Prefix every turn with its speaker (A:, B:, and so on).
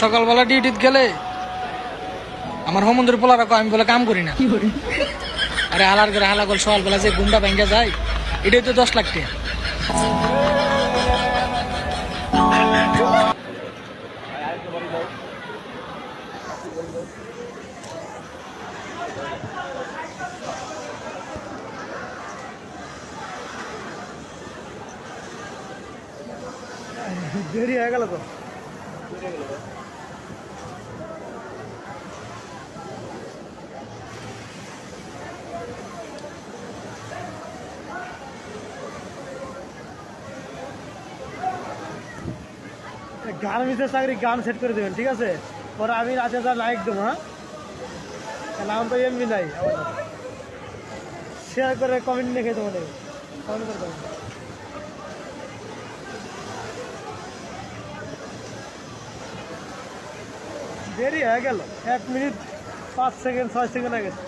A: সকালবেলা ডিউটিত গেলে আমার হোমন্দির পোলা রাখো আমি বলে কাম করি না। আরে হালার করে হালা করে সকালবেলা যে গুন্ডা ভেঙ্গে যায় এটাই তো দশ লাখ টাকা।
B: দেরি হয়ে গেল তো? গান মিসের চাকরি, গান সেট করে দেবেন, ঠিক আছে? পরে আমি রাতে যা লাইক দেবো হ্যাঁ? নাম তো এমবি নাই। শেয়ার করে কমেন্ট লিখে দেবো কমেন্ট করে দেরি হয়ে গেল। এক মিনিট পাঁচ সেকেন্ড ছয় সেকেন্ড গেছে।